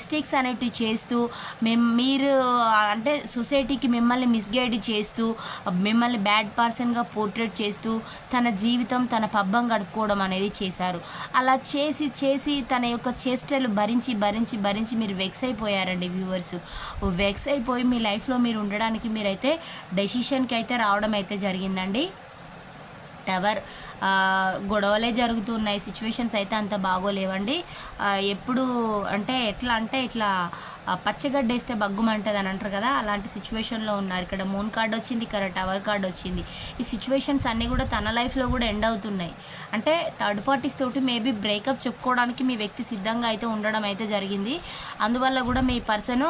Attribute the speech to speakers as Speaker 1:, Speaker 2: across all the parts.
Speaker 1: Mistakes అనేటివి చేస్తూ మేము మీరు అంటే సొసైటీకి మిమ్మల్ని మిస్గైడ్ చేస్తూ మిమ్మల్ని బ్యాడ్ పర్సన్గా పోర్ట్రేట్ చేస్తూ తన జీవితం తన పబ్బం గడుపుకోవడం అనేది చేశారు. అలా చేసి చేసి తన యొక్క చేష్టలు భరించి భరించి భరించి మీరు వెక్స్ అయిపోయారండి వ్యూవర్స్ వెక్స్ అయిపోయి మీ లైఫ్లో మీరు ఉండడానికి మీరైతే డెసిషన్కి అయితే రావడం అయితే జరిగిందండి. టవర్ గొడవలే జరుగుతున్నాయి. సిచ్యువేషన్స్ అయితే అంత బాగోలేవండి. ఎప్పుడు అంటే ఎట్లా అంటే ఇట్లా పచ్చగడ్డ వేస్తే బగ్గుమంటుంది అని అంటారు కదా అలాంటి సిచ్యువేషన్లో ఉన్నారు. ఇక్కడ మూన్ కార్డ్ వచ్చింది ఇక్కడ టవర్ కార్డ్ వచ్చింది. ఈ సిచ్యువేషన్స్ అన్నీ కూడా తన లైఫ్లో కూడా ఎండ్ అవుతున్నాయి. అంటే థర్డ్ పార్టీస్ తోటి మేబీ బ్రేకప్ చెప్పుకోవడానికి మీ వ్యక్తి సిద్ధంగా అయితే ఉండడం అయితే జరిగింది. అందువల్ల కూడా మీ పర్సన్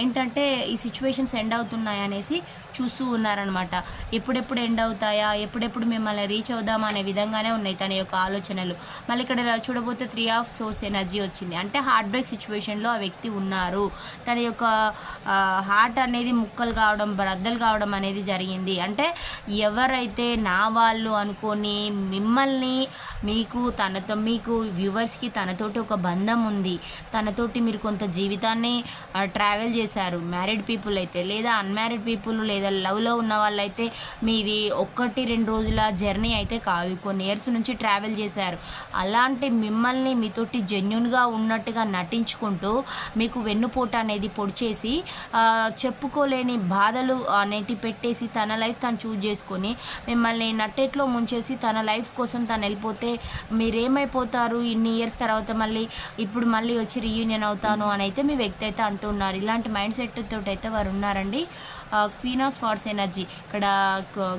Speaker 1: ఏంటంటే ఈ సిచ్యువేషన్స్ ఎండ్ అవుతున్నాయి అనేసి చూస్తూ ఉన్నారనమాట ఎప్పుడెప్పుడు ఎండ్ అవుతాయా ఎప్పుడెప్పుడు మిమ్మల్ని రీచ్ అవుదామా అనే విధంగానే ఉన్నాయి తన యొక్క ఆలోచనలు. మళ్ళీ ఇక్కడ చూడబోతే త్రీ ఆఫ్ సోర్స్ ఎనర్జీ వచ్చింది. అంటే హార్ట్ బ్రేక్ సిచ్యువేషన్లో ఆ వ్యక్తి ఉన్నారు. తన యొక్క హార్ట్ అనేది ముక్కలు కావడం బ్రద్దలు కావడం అనేది జరిగింది. అంటే ఎవరైతే నా వాళ్ళు అనుకొని మిమ్మల్ని మీకు తనతో మీకు వ్యూవర్స్కి తనతోటి ఒక బంధం ఉంది. తనతోటి మీరు కొంత జీవితాన్ని ట్రావెల్ చేశారు. మ్యారీడ్ పీపుల్ అయితే లేదా అన్మ్యారీడ్ పీపుల్ లేదా లవ్లో ఉన్న వాళ్ళైతే మీది ఒక్కటి రెండు రోజుల జర్నీ అయితే కాదు. కొన్ని ఇయర్స్ నుంచి ట్రావెల్ చేశారు. అలాంటి మిమ్మల్ని మీతోటి జెన్యున్గా ఉన్నట్టుగా నటించుకుంటూ మీకు వెన్నుపోట అనేది పొడిచేసి చెప్పుకోలేని బాధలు అనేటి పెట్టేసి తన లైఫ్ తను చూజ్ చేసుకొని మిమ్మల్ని నట్టెట్లో ముంచేసి తన లైఫ్ కోసం తను వెళ్ళిపోతే మీరేమైపోతారు? ఇన్ని ఇయర్స్ తర్వాత మళ్ళీ ఇప్పుడు మళ్ళీ వచ్చి రీయూనియన్ అవుతాను అని అయితే మీ వ్యక్తి అయితే అంటున్నారు ఇలాంటి మైండ్ సెట్ తోటి అయితే వారు ఉన్నారండి. క్వీన్ ఆఫ్ స్వార్డ్స్ ఎనర్జీ ఇక్కడ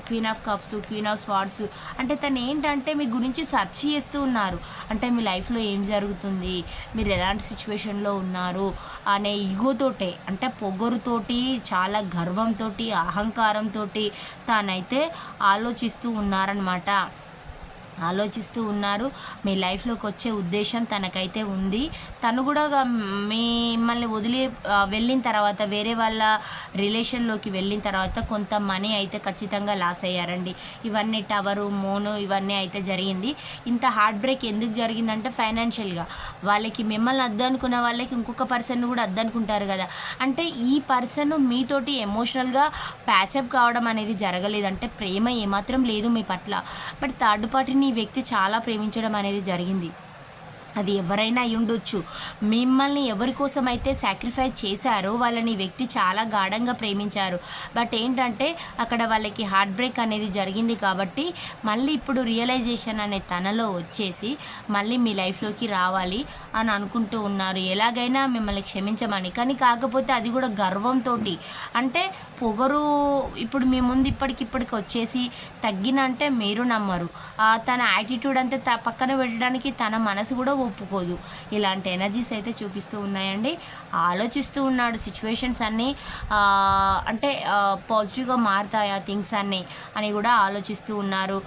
Speaker 1: queen of cups queen of swords అంటే తను ఏంటంటే మీ గురించి సెర్చ్ చేస్తూ ఉన్నారు. అంటే మీ లైఫ్లో ఏం జరుగుతుంది? మీరు ఎలాంటి సిచ్యువేషన్లో ఉన్నారు? అనే ఈగోతోటే అంటే పొగరుతోటి చాలా గర్వంతో అహంకారంతో తానైతే ఆలోచిస్తూ ఉన్నారనమాట ఆలోచిస్తూ ఉన్నారు. మీ లైఫ్లోకి వచ్చే ఉద్దేశం తనకైతే ఉంది. తను కూడా మిమ్మల్ని వదిలి వెళ్ళిన తర్వాత వేరే వాళ్ళ రిలేషన్లోకి వెళ్ళిన తర్వాత కొంత మనీ అయితే ఖచ్చితంగా లాస్ అయ్యారండి. ఇవన్నీ టవరు మోను ఇవన్నీ అయితే జరిగింది. ఇంత హార్ట్ బ్రేక్ ఎందుకు జరిగిందంటే ఫైనాన్షియల్గా వాళ్ళకి మిమ్మల్ని అద్దనుకున్న వాళ్ళకి ఇంకొక పర్సన్ కూడా అద్దనుకుంటారు కదా. అంటే ఈ పర్సన్ మీతోటి ఎమోషనల్గా ప్యాచప్ కావడం అనేది జరగలేదు అంటే ప్రేమ ఏమాత్రం లేదు మీ పట్ల. బట్ థర్డ్ పార్టీని ఈ వ్యక్తి చాలా ప్రేమించడం అనేది జరిగింది. అది ఎవరైనా అయి ఉండొచ్చు. మిమ్మల్ని ఎవరి కోసం అయితే సాక్రిఫైస్ చేశారో వాళ్ళని వ్యక్తి చాలా గాఢంగా ప్రేమించారు. బట్ ఏంటంటే అక్కడ వాళ్ళకి హార్ట్ బ్రేక్ అనేది జరిగింది కాబట్టి మళ్ళీ ఇప్పుడు రియలైజేషన్ అనే తనలో వచ్చేసి మళ్ళీ మీ లైఫ్లోకి రావాలి అని అనుకుంటూ ఉన్నారు. ఎలాగైనా మిమ్మల్ని క్షమించమని. కానీ కాకపోతే అది కూడా గర్వంతో అంటే పొగరు ఇప్పుడు మీ ముందు ఇప్పటికిప్పటికి వచ్చేసి తగ్గిన అంటే మీరు నమ్మరు. తన యాటిట్యూడ్ అంతా త- పక్కన పెట్టడానికి తన మనసు కూడా ఒప్పుకోదు. ఇలాంటి ఎనర్జీస్ అయితే చూపిస్తూ ఉన్నాయండి. ఆలోచిస్తూ ఉన్నాడు సిచ్యువేషన్స్ అన్నీ అంటే పాజిటివ్గా మారుతాయా థింగ్స్ అన్నీ అని కూడా ఆలోచిస్తూ ఉన్నారు.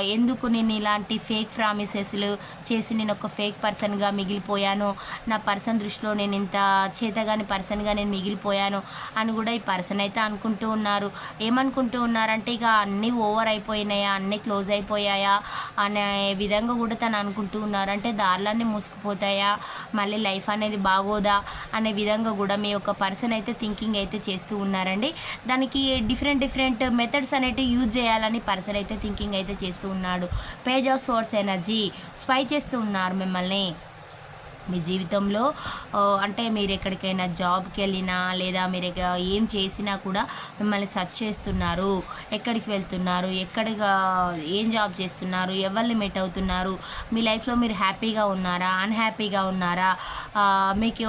Speaker 1: ఎందుకు నేను ఇలాంటి ఫేక్ ప్రామిసెస్లు చేసి నేను ఒక ఫేక్ పర్సన్గా మిగిలిపోయాను? నా పర్సన్ దృష్టిలో నేను ఇంత చేతగాని పర్సన్గా నేను మిగిలిపోయాను? అని కూడా ఈ పర్సన్ అయితే అనుకుంటూ ఉన్నారు. ఏమనుకుంటూ ఉన్నారంటే ఇక అన్నీ ఓవర్ అయిపోయినాయా? అన్నీ క్లోజ్ అయిపోయాయా? అనే విధంగా కూడా తను అనుకుంటూ ఉన్నారు. అంటే దారులన్నీ మూసుకుపోతాయా? మళ్ళీ లైఫ్ అనేది బాగోదా? అనే విధంగా కూడా మీ యొక్క పర్సన్ అయితే థింకింగ్ అయితే చేస్తూ ఉన్నారండి. దానికి డిఫరెంట్ డిఫరెంట్ మెథడ్స్ అనేటివి యూజ్ చేయాలని పర్సన్ అయితే థింకింగ్ అయితే చేస్తూ ఉన్నాడు. Page of source energy spy చేస్తూ ఉన్నారు మిమ్మల్ని. మీ జీవితంలో అంటే మీరు ఎక్కడికైనా జాబ్కి వెళ్ళినా లేదా మీరు ఏం చేసినా కూడా మిమ్మల్ని సర్చ్ చేస్తున్నారు. ఎక్కడికి వెళ్తున్నారు? ఎక్కడిగా ఏం జాబ్ చేస్తున్నారు? ఎవరిని మీట్ అవుతున్నారు? మీ లైఫ్లో మీరు హ్యాపీగా ఉన్నారా? అన్హ్యాపీగా ఉన్నారా? మీకు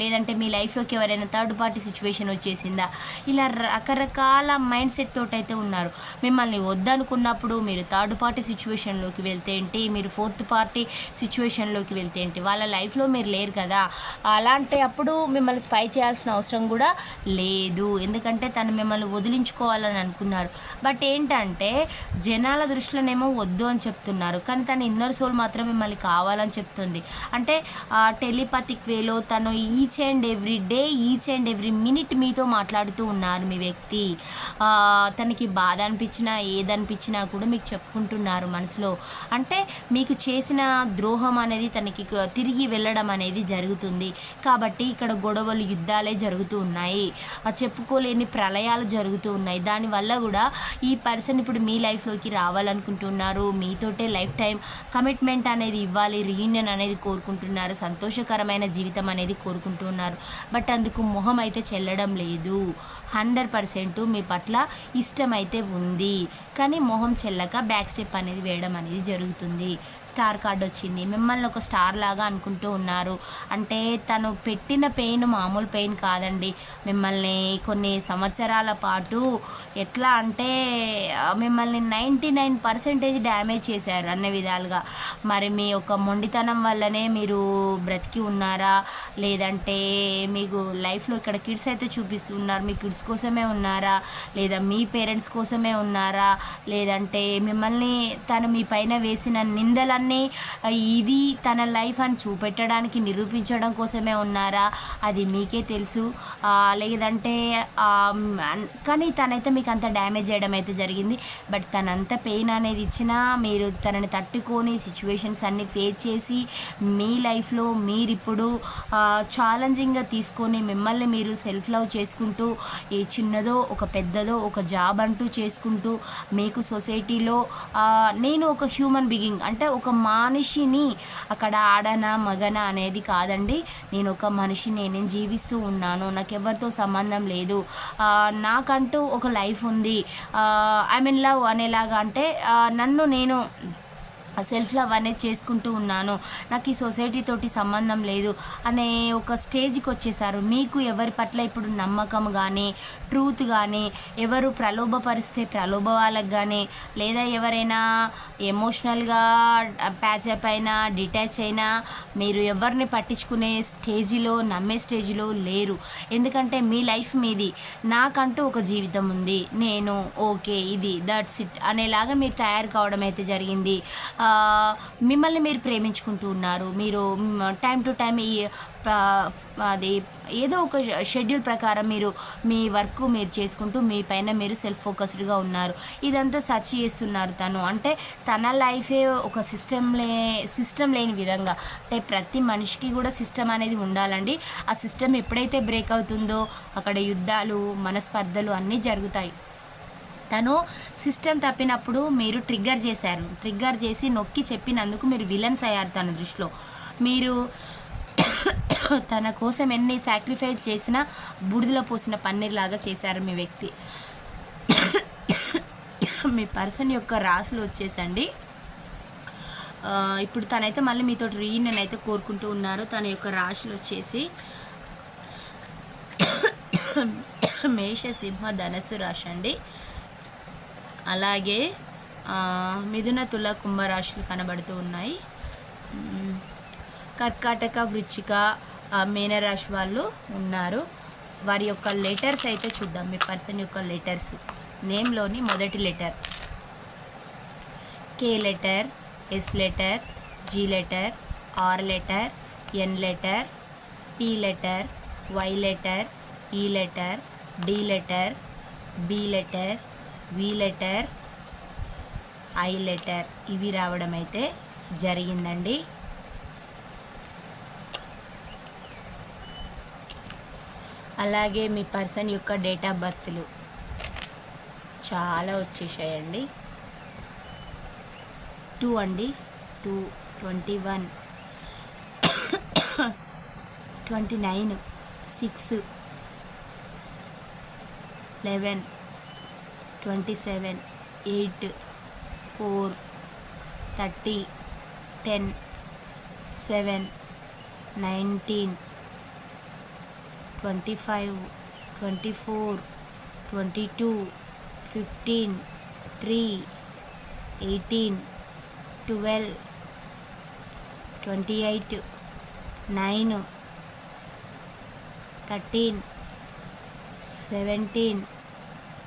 Speaker 1: లేదంటే మీ లైఫ్లోకి ఎవరైనా థర్డ్ పార్టీ సిచ్యువేషన్ వచ్చేసిందా? ఇలా రకరకాల మైండ్ సెట్ తోటైతే అయితే ఉన్నారు. మిమ్మల్ని వద్దనుకున్నప్పుడు మీరు థర్డ్ పార్టీ సిచ్యువేషన్లోకి వెళ్తే ఏంటి? మీరు ఫోర్త్ పార్టీ సిచ్యువేషన్లోకి వెళ్తే ఏంటి? వాళ్ళ లైఫ్లో మీరు లేరు కదా. అలాంటి అప్పుడు మిమ్మల్ని స్పై చేయాల్సిన అవసరం కూడా లేదు. ఎందుకంటే తను మిమ్మల్ని వదిలించుకోవాలని అనుకున్నారు. బట్ ఏంటంటే జనాల దృష్టిలోనేమో వద్దు అని చెప్తున్నారు. కానీ తన ఇన్నర్ సోల్ మాత్రం మిమ్మల్ని కావాలని చెప్తుంది. అంటే టెలిపతిక్ వేలో తను each and every day each and every minute మీతో మాట్లాడుతూ ఉన్నారు మీ వ్యక్తి. తనకి బాధ అనిపించినా ఏదనిపించినా కూడా మీకు చెప్పుకుంటున్నారు మనసులో. అంటే మీకు చేసిన ద్రోహం అనేది తనకి తిరిగి వెళ్ళడం అనేది జరుగుతుంది. కాబట్టి ఇక్కడ గొడవలు యుద్ధాలే జరుగుతూ ఉన్నాయి. ఆ చెప్పుకోలేని ప్రళయాలు జరుగుతూ ఉన్నాయి. దానివల్ల కూడా ఈ పర్సన్ ఇప్పుడు మీ లైఫ్లోకి రావాలనుకుంటున్నారు. మీతోటే లైఫ్ టైం కమిట్మెంట్ అనేది ఇవ్వాలి రీయూనియన్ అనేది కోరుకుంటున్నారు సంతోషకరమైన జీవితం అనేది కోరుకుంటున్నారు. బట్ అందుకు మొహం అయితే చెల్లడం లేదు. హండ్రెడ్ పర్సెంట్ మీ పట్ల ఇష్టం అయితే ఉంది. కానీ మొహం చెల్లక బ్యాక్ స్టెప్ అనేది వేయడం అనేది జరుగుతుంది. స్టార్ కార్డ్ వచ్చింది. మిమ్మల్ని ఒక స్టార్ లాగా అనుకుంటూ ఉన్నారు. అంటే తను పెట్టిన పెయిన్ మామూలు పెయిన్ కాదండి. మిమ్మల్ని కొన్ని సంవత్సరాల పాటు ఎట్లా అంటే మిమ్మల్ని నైంటీ నైన్ పర్సెంటేజ్ డ్యామేజ్ చేశారు అన్ని విధాలుగా. మరి మీ యొక్క మొండితనం వల్లనే మీరు బ్రతికి ఉన్నారా? లేదంటే మీకు లైఫ్లో ఇక్కడ కిడ్స్ అయితే చూపిస్తున్నారు మీ కిడ్స్ కోసమే ఉన్నారా? లేదా మీ పేరెంట్స్ కోసమే ఉన్నారా? లేదంటే మిమ్మల్ని తను మీ పైన వేసిన నిందలన్నీ ఇది తన లైఫ్ అని చూపెట్టడం చూపెట్టడానికి నిరూపించడం కోసమే ఉన్నారా? అది మీకే తెలుసు. లేదంటే కానీ తనైతే మీకు అంత డ్యామేజ్ చేయడం అయితే జరిగింది. బట్ తనంత పెయిన్ అనేది ఇచ్చినా మీరు తనని తట్టుకొని సిచ్యువేషన్స్ అన్నీ ఫేస్ చేసి మీ లైఫ్లో మీరు ఇప్పుడు ఛాలెంజింగ్గా తీసుకొని మిమ్మల్ని మీరు సెల్ఫ్ లవ్ చేసుకుంటూ ఏ చిన్నదో ఒక పెద్దదో ఒక జాబ్ అంటూ చేసుకుంటూ మీకు సొసైటీలో నేను ఒక హ్యూమన్ బిగింగ్ అంటే ఒక మనిషిని అక్కడ ఆడన మగన అనేది కాదండి. నేను ఒక మనిషిని నేను జీవిస్తూ ఉన్నాను. నాకెవరితో సంబంధం లేదు. నాకంటూ ఒక లైఫ్ ఉంది. ఐ మీన్ లవ్ అనేలాగా అంటే నన్ను నేను సెల్ఫ్ లవ్ అనేది చేసుకుంటూ ఉన్నాను. నాకు ఈ సొసైటీ తోటి సంబంధం లేదు అనే ఒక స్టేజ్కి వచ్చేసారు. మీకు ఎవరి పట్ల ఇప్పుడు నమ్మకం కానీ ట్రూత్ కానీ ఎవరు ప్రలోభపరిస్తే ప్రలోభ వాళ్ళకి కానీ లేదా ఎవరైనా ఎమోషనల్గా ప్యాచప్ అయినా డిటాచ్ అయినా మీరు ఎవరిని పట్టించుకునే స్టేజిలో నమ్మే స్టేజ్లో లేరు. ఎందుకంటే మీ లైఫ్ మీది. నాకంటూ ఒక జీవితం ఉంది. నేను ఓకే ఇది దట్స్ ఇట్ అనేలాగా మీరు తయారు కావడం అయితే జరిగింది. మిమ్మల్ని మీరు ప్రేమించుకుంటూ ఉన్నారు. మీరు టైం టు టైం ఈ అది ఏదో ఒక షెడ్యూల్ ప్రకారం మీరు మీ వర్క్ మీరు చేసుకుంటూ మీ పైన మీరు సెల్ఫ్ ఫోకస్డ్గా ఉన్నారు. ఇదంతా సర్చ్ చేస్తున్నారు తను. అంటే తన లైఫే ఒక సిస్టమ్ లే సిస్టమ్ లేని విధంగా. అంటే ప్రతి మనిషికి కూడా సిస్టమ్ అనేది ఉండాలండి. ఆ సిస్టమ్ ఎప్పుడైతే బ్రేక్ అవుతుందో అక్కడ యుద్ధాలు మనస్పర్ధలు అన్నీ జరుగుతాయి. తను సిస్టమ్ తప్పినప్పుడు మీరు ట్రిగ్గర్ చేశారు. ట్రిగ్గర్ చేసి నొక్కి చెప్పినందుకు మీరు విలన్స్ అయ్యారు తన దృష్టిలో. మీరు తన కోసం ఎన్ని సాక్రిఫైస్ చేసినా బుడిదలో పోసిన పన్నీర్ లాగా చేశారు మీ వ్యక్తి. మీ పర్సన్ యొక్క రాసులు వచ్చేసండి. ఇప్పుడు తనైతే మళ్ళీ మీతో రీయూనియన్ అయితే కోరుకుంటూ ఉన్నారు. తన యొక్క రాశులు వచ్చేసి మేష సింహ ధనస్సు రాశి అండి. అలాగే మిథున తుల కుంభరాశులు కనబడుతూ ఉన్నాయి. కర్కాటక వృచ్చిక మీనరాశి వాళ్ళు ఉన్నారు. వారి యొక్క లెటర్స్ అయితే చూద్దాం. మీ పర్సన్ యొక్క లెటర్స్. నేమ్లోని మొదటి letter. K letter S letter G letter R letter N letter P letter Y letter E letter D letter B letter V letter I letter ఇవి రావడం అయితే జరిగిందండి. అలాగే మీ పర్సన్ యొక్క డేట్ ఆఫ్ బర్త్లు చాలా వచ్చేసాయండి. టూ అండి two twenty one twenty nine six eleven twenty seven eight four thirty ten seven nineteen twenty five twenty four twenty two fifteen three eighteen twelve twenty eight nine thirteen seventeen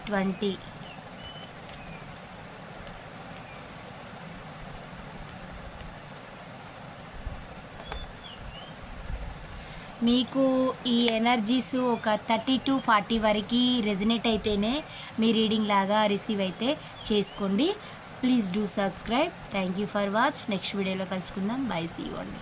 Speaker 1: twenty. మీకు ఈ energies ఒక thirty to forty వరకు resonate అయితేనే మీ reading లాగా receive అయితే చేసుకోండి. Please do subscribe thank you for watch next వీడియోలో కలుసుకుందాం. బై సీ అండి